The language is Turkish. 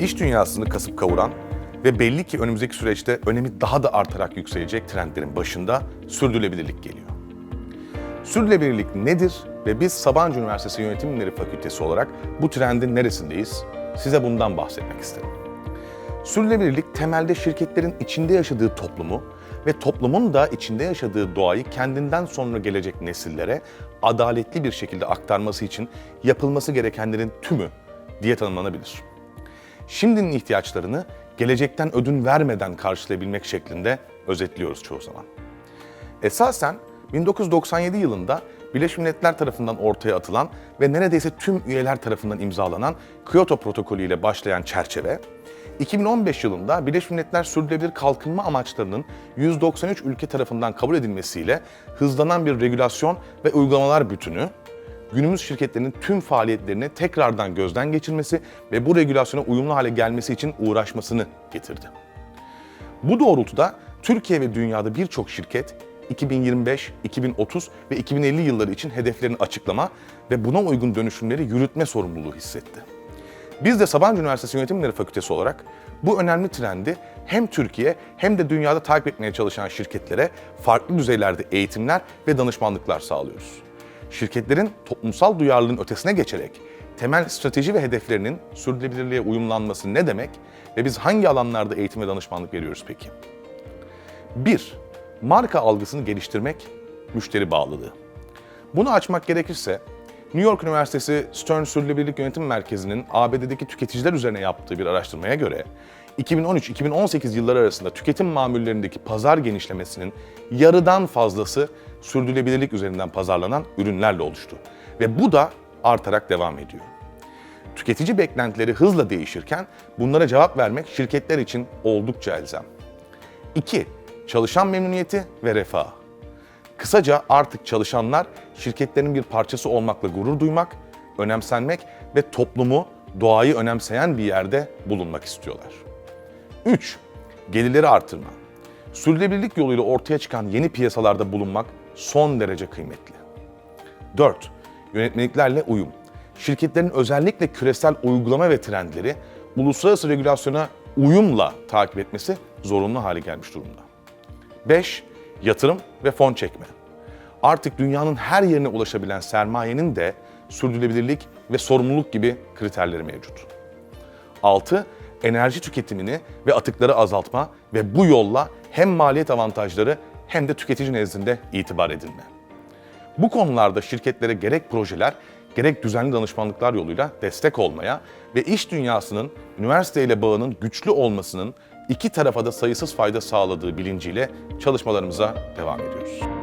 dünyasını kasıp kavuran ve belli ki önümüzdeki süreçte önemi daha da artarak yükselecek trendlerin başında sürdürülebilirlik geliyor. Sürdürülebilirlik nedir ve biz Sabancı Üniversitesi Yönetim Bilimleri Fakültesi olarak bu trendin neresindeyiz? Size bundan bahsetmek isterim. Sürdürülebilirlik temelde şirketlerin içinde yaşadığı toplumu ve toplumun da içinde yaşadığı doğayı kendinden sonra gelecek nesillere adaletli bir şekilde aktarması için yapılması gerekenlerin tümü diye tanımlanabilir. Şimdinin ihtiyaçlarını gelecekten ödün vermeden karşılayabilmek şeklinde özetliyoruz çoğu zaman. Esasen 1997 yılında Birleşmiş Milletler tarafından ortaya atılan ve neredeyse tüm üyeler tarafından imzalanan Kyoto Protokolü ile başlayan çerçeve, 2015 yılında Birleşmiş Milletler Sürdürülebilir Kalkınma Amaçlarının 193 ülke tarafından kabul edilmesiyle hızlanan bir regülasyon ve uygulamalar bütünü, günümüz şirketlerinin tüm faaliyetlerini tekrardan gözden geçirmesi ve bu regülasyona uyumlu hale gelmesi için uğraşmasını getirdi. Bu doğrultuda Türkiye ve dünyada birçok şirket 2025, 2030 ve 2050 yılları için hedeflerini açıklama ve buna uygun dönüşümleri yürütme sorumluluğu hissetti. Biz de Sabancı Üniversitesi Yönetim Bilimleri Fakültesi olarak bu önemli trendi hem Türkiye hem de dünyada takip etmeye çalışan şirketlere farklı düzeylerde eğitimler ve danışmanlıklar sağlıyoruz. Şirketlerin toplumsal duyarlılığın ötesine geçerek temel strateji ve hedeflerinin sürdürülebilirliğe uyumlanması ne demek ve biz hangi alanlarda eğitim ve danışmanlık veriyoruz peki? 1. Marka algısını geliştirmek, müşteri bağlılığı. Bunu açmak gerekirse, New York Üniversitesi Stern Sürdürülebilirlik Yönetim Merkezi'nin ABD'deki tüketiciler üzerine yaptığı bir araştırmaya göre 2013-2018 yılları arasında tüketim mamullerindeki pazar genişlemesinin yarıdan fazlası sürdürülebilirlik üzerinden pazarlanan ürünlerle oluştu. Ve bu da artarak devam ediyor. Tüketici beklentileri hızla değişirken bunlara cevap vermek şirketler için oldukça elzem. 2. Çalışan memnuniyeti ve refahı. Kısaca artık çalışanlar şirketlerin bir parçası olmakla gurur duymak, önemsenmek ve toplumu, doğayı önemseyen bir yerde bulunmak istiyorlar. 3. Gelirleri artırma. Sürdürülebilirlik yoluyla ortaya çıkan yeni piyasalarda bulunmak son derece kıymetli. 4. Yönetmeliklerle uyum. Şirketlerin özellikle küresel uygulama ve trendleri uluslararası regülasyona uyumla takip etmesi zorunlu hale gelmiş durumda. 5. Yatırım ve fon çekme. Artık dünyanın her yerine ulaşabilen sermayenin de sürdürülebilirlik ve sorumluluk gibi kriterleri mevcut. 6. Enerji tüketimini ve atıkları azaltma ve bu yolla hem maliyet avantajları hem de tüketici nezdinde itibar edilme. Bu konularda şirketlere gerek projeler gerek düzenli danışmanlıklar yoluyla destek olmaya ve iş dünyasının üniversiteyle bağının güçlü olmasının iki tarafa da sayısız fayda sağladığı bilinciyle çalışmalarımıza devam ediyoruz.